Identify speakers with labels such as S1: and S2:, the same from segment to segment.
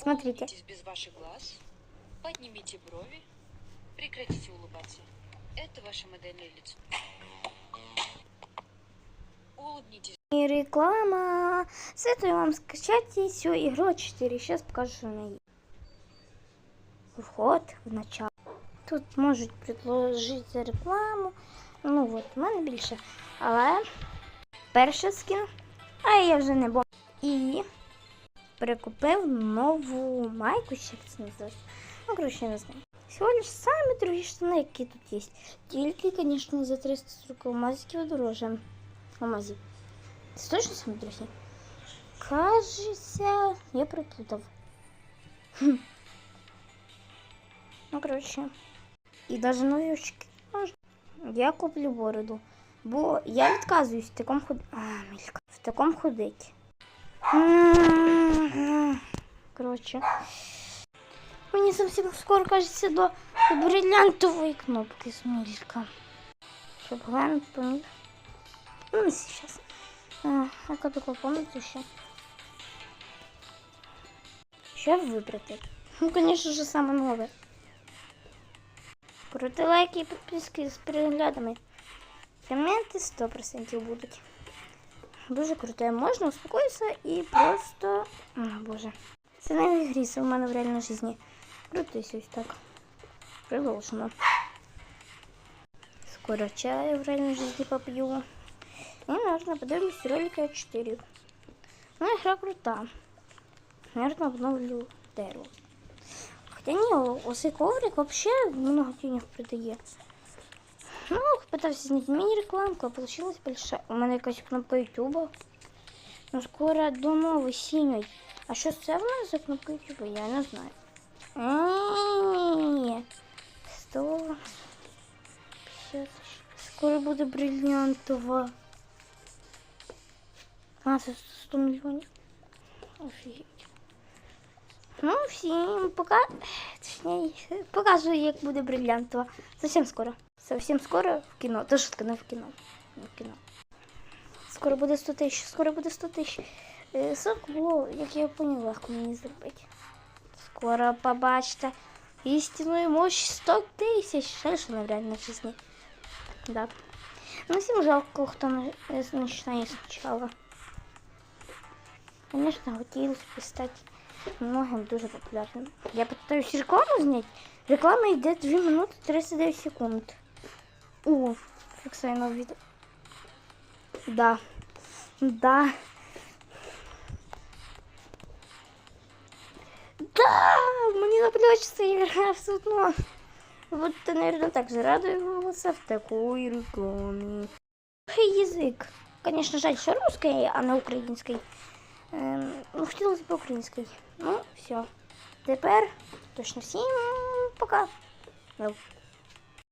S1: Смотрите.
S2: Улыбнитесь без ваших глаз, поднимите брови, прекратите улыбаться. Это ваше модельное лицо. Улыбнитесь.
S1: И реклама. Советую вам скачать всю игру 4. Сейчас покажу, что она есть. Вход в начало. Тут можуть предложити рекламу. Ну от, в мене більше. Але перший скін, а я вже не бомб. І прикупив нову майку, ще як це називається. Ну, коротше, не знаю. Всього лиш самі дорогі штани, які тут є. Тільки, звісно, за 340 алмазиків дороже. Алмазів. Це точно самі дорогі? Кажеться, я приплутав. Ну, коротше. І навіть нові очки можна. Я куплю бороду. Бо я відказуюсь в такому ход... А, мілька. В такому ходить. Коротше. Мені зовсім скоро кажеться до бриллиантової кнопки мілька. Щоб глянути поміг. Ну, сейчас. А, как такое помните еще? Що вибрати? Ну, конечно же, саме нове. Проти лайки і підписки з переглядами. Коменти 100% будуть. Дуже круте. Можна успокоїтися і просто. О, боже. Це не в мене в реальній житті. Крутись ось так. Приложено. Скоро чаю в реальній житті поп'ю. І, наверное, подивлюсь ролики 4. Ну, игра крута. Наверное, обновлю дерево. Хотя не, оцей коврик вообще много денег продає. Ну, пытался снять мини-рекламку, а получилось большая. У мене якась кнопка Ютуба. Ну, скоро до нової синьої. А що це в мене за кнопка Ютуба, я не знаю. Ні. 100. 50. Скоро буде бриллиантова. А, це 100 мільйонів. Офігеть. Ну, всім пока. Точніше, покажу, як буде бриллиантова. Совсем скоро. Совсем скоро в кіно. Та шутка, не в кіно. Не в кіно. Скоро буде 100 тисяч, скоро буде 100 тисяч. Е, Ссылку було, як я поняла, легко мені зробити. Скоро побачите істинну мощь 100 тисяч. Ще що на реальній житті. Да. Ну, всім жалко, хто не починає спочатку. Конечно, хотелось бы стать многим дуже популярним. Я пытаюсь рекламу снять. Реклама йде 2 минути 39 секунд. О, фіксайно відео. Да. Да. Да! Мені наплечется игра все одно. Вот ты, наверное, так же радуешься в такой рекламе. Эй, язык. Конечно, жаль, что русский, а не український. Ем, ну, хотілося б український. Ну, все. Тепер точно всім пока. Ну,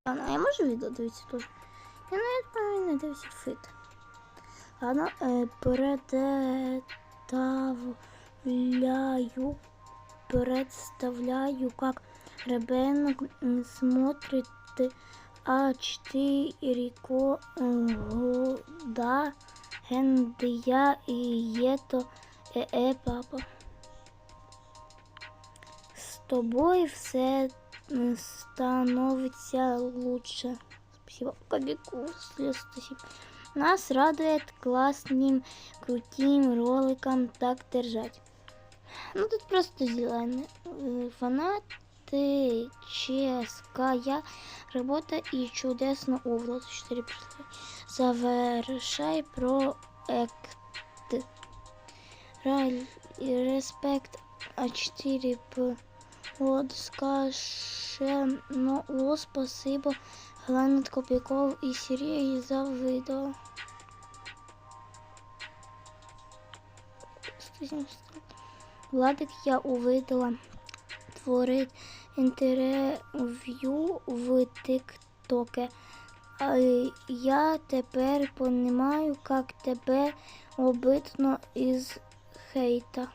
S1: А я можу відео дивитися теж? Я навіть повинна дивитися фит. Ладно, е, представляю, представляю, как ребенок смотрит А4 года Гендия і єто е, е папа. З тобою все м, становиться лучше. Спасибо. Спасибо. Нас радует классным, крутым роликом так держать. Ну тут просто зеленый. Э, Фанаты, ческая работа и чудесно область. 4 Завершай проект. Респект А4 П. Вот ну, спасибо Гланет Копяков і Сергій за відео. Владик я увидела творить інтерв'ю в ТикТоке. Я тепер понимаю, как тебе обидно із хейта.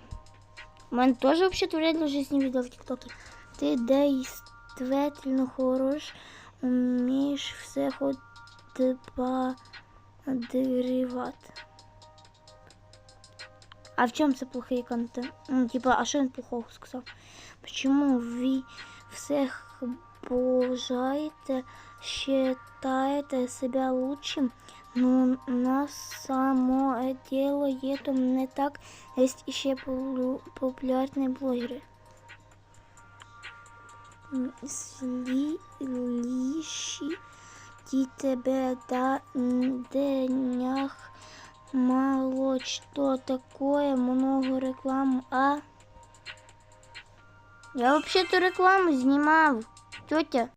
S1: У мене теж вообще в реальной жизни видео в ТикТоке. Ти действительно хорош, умієш все хоч подривати. А в чем це плохий контент? Ну, типа, а що він плохого сказав? Почему ви всех божаєте, считаєте себе лучшим? Ну, на само дело это не так. Есть ще полу- популярні блогери. М, Слі, ліші, ті тебе да денях мало что такое, много рекламы, а? Я вообще-то рекламу снимал, тетя.